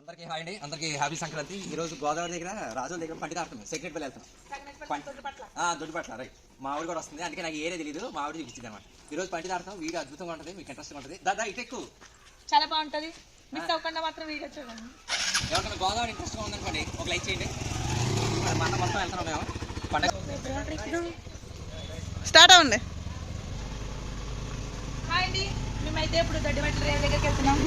అందరికీ హాయ్ అండి. అందరికీ హ్యాపీ సంక్రాంతి. ఈ రోజు గోదావరి దగ్గర రాజుల దగ్గర పండి తాడుతున్నాం సెక్రెట్ పల్లి వెళ్తున్నాం. ఆ, దొడ్డిపట్ల రైట్ మా ఆవిడ కూడా వస్తుంది. అందుకే నాకు ఏరే తెలియదు మా ఆవిడ చూపించింది అనమాట ఈ రోజు పండి తాడుతాం వీడియో అద్భుతంగా ఉంటుంది. మీకు ఇంట్రెస్ట్గా ఉంటుంది. దాదా ఇటు ఎక్కువ చాలా బాగుంటది. మిస్ అవ్వకుండా మాత్రం వీడియో చూడండి. ఎవరికైనా గోదావరి ఇంట్రెస్ట్గా ఉందనుకోండి ఒక లైక్ చేయండి. మన మొత్తం వెళ్తున్నాం మేము. పండగ. స్టార్ట్ అవ్వండి. హాయ్ అండి. మేమైతే ఇప్పుడు దొడ్డిమట్ల రేవు దగ్గరికి వెళ్తున్నాం.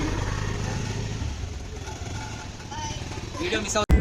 ভিডিও মিস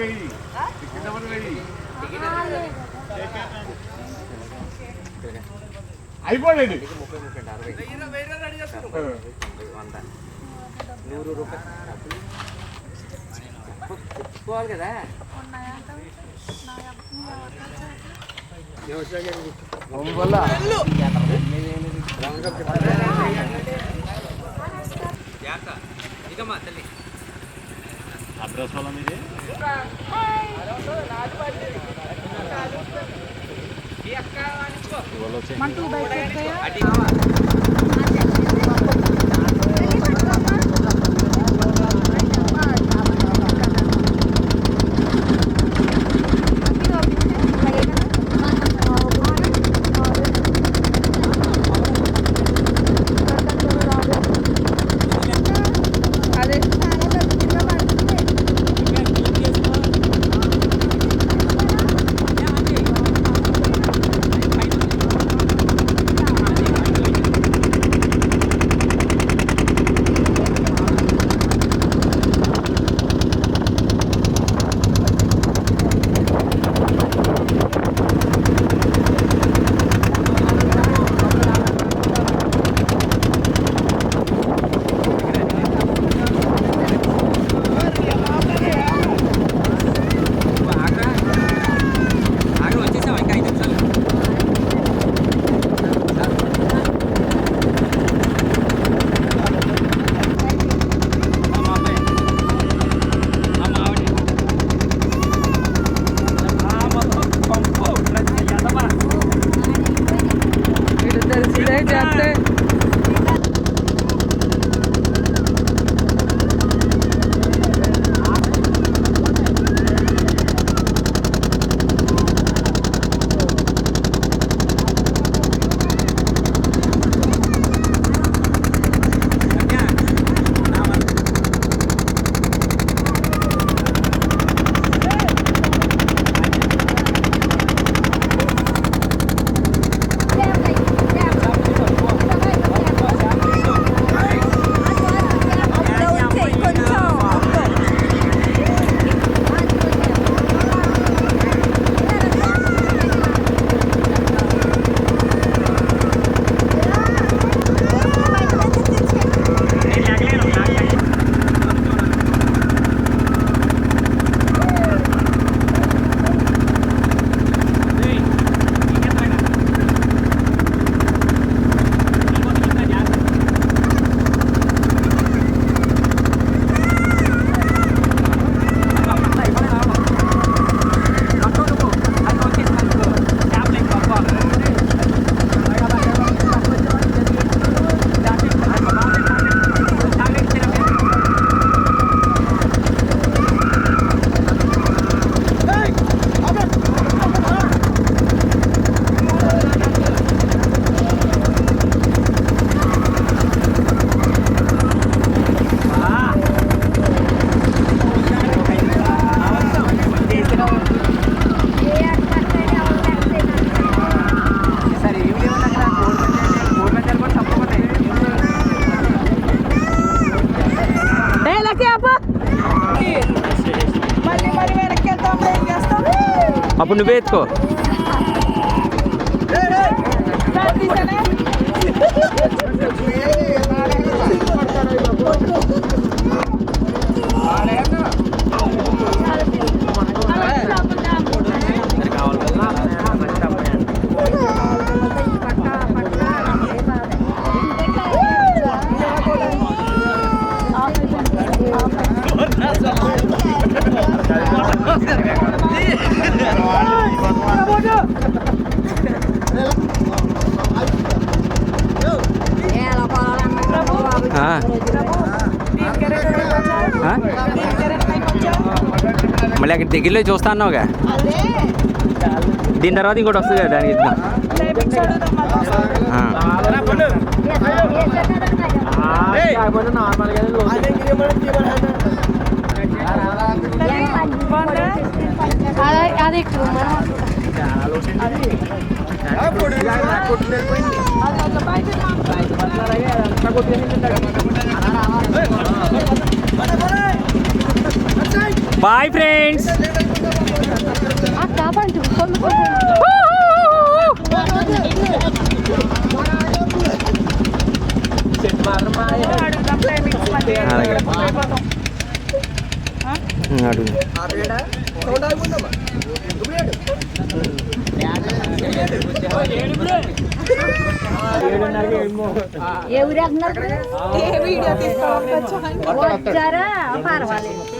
వీడియో మిస్ అవుతుంది అయిపోలేదు నూరు రూపాయలు చెప్పుకోవాలి కదా ఇకమ్మా తల్లి. అడ్రస్ వల్ల మీది? అదే అప్పుడు నువ్వే ఎత్తుకో ఆ. దగ్గరలో చూస్తా అన్నావుగా? దీని తర్వాత ఇంకోటి వస్తుంది కదా దానికి. అది. బాయ్ ఫ్రెండ్స్ ఏ ఊరు వెళ్తున్నారు? ఏ వీడియో తీసుకోవచ్చు వచ్చారా? పర్వాలేదు.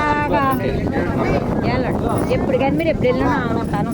ఎప్పుడు కానీ మీరు ఎప్పుడు వెళ్ళినా నేను ఉంటాను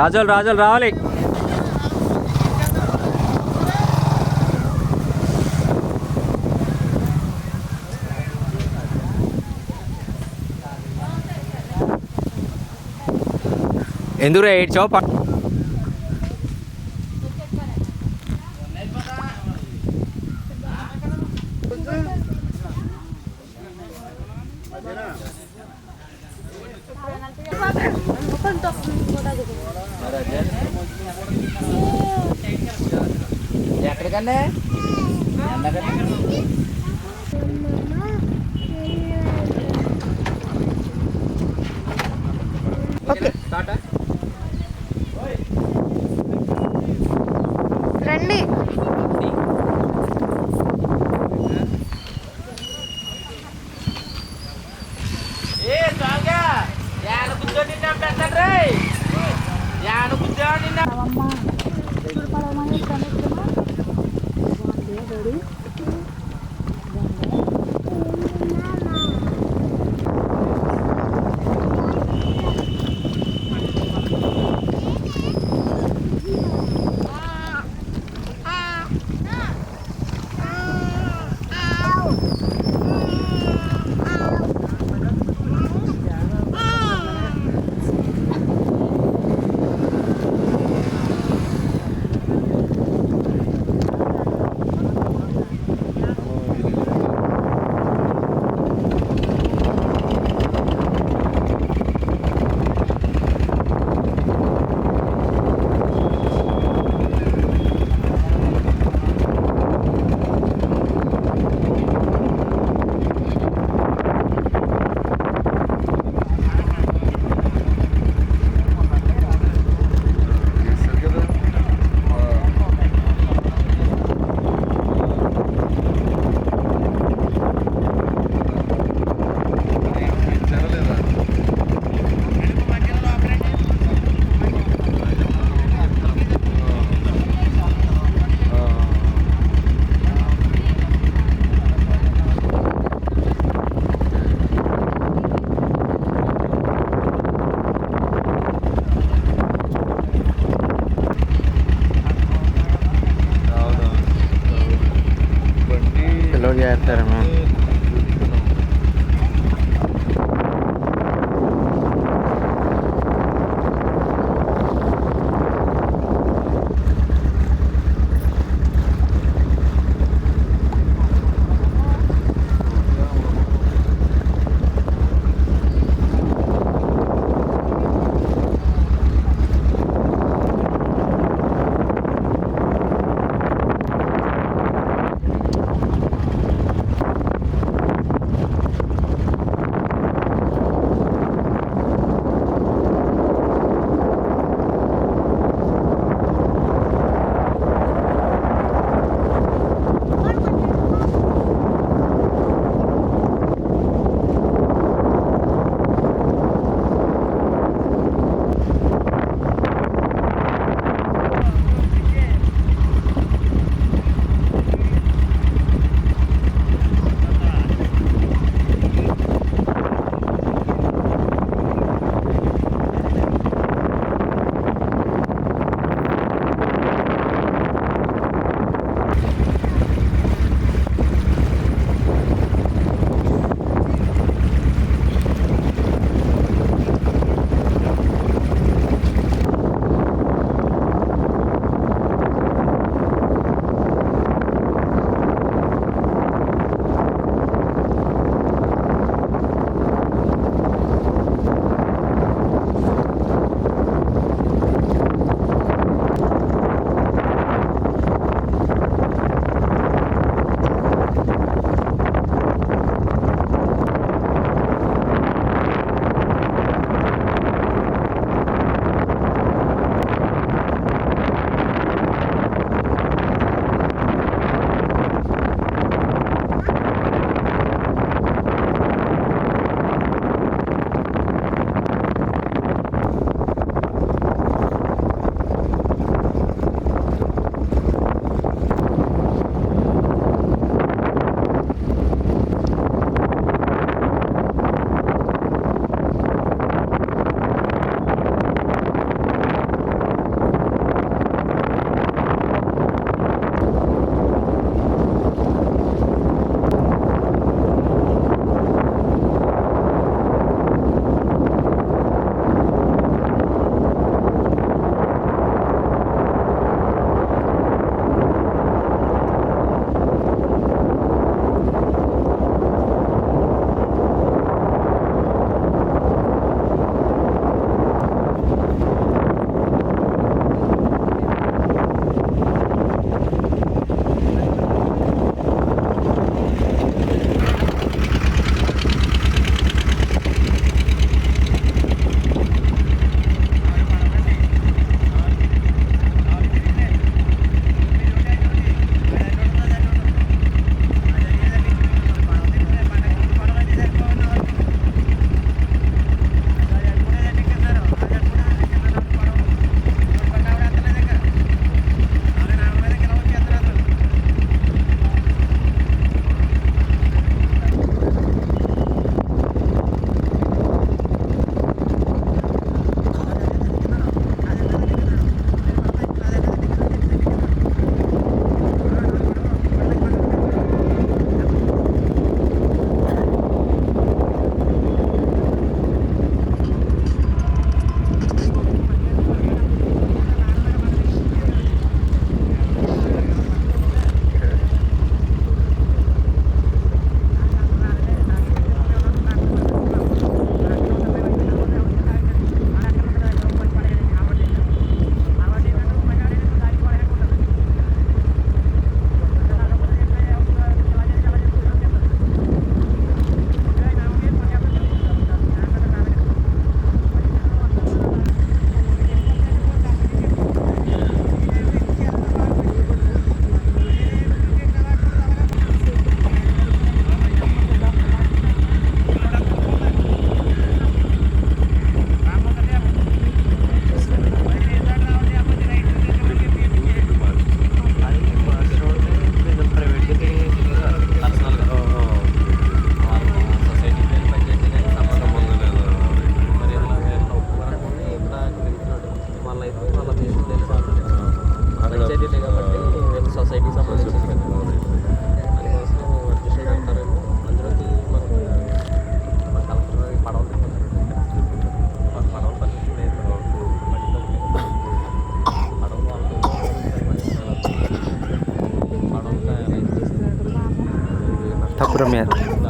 రాజోలు రాజోలు రావాలి. ఎందుకు ఏడ్చావు? ఓకే టాటా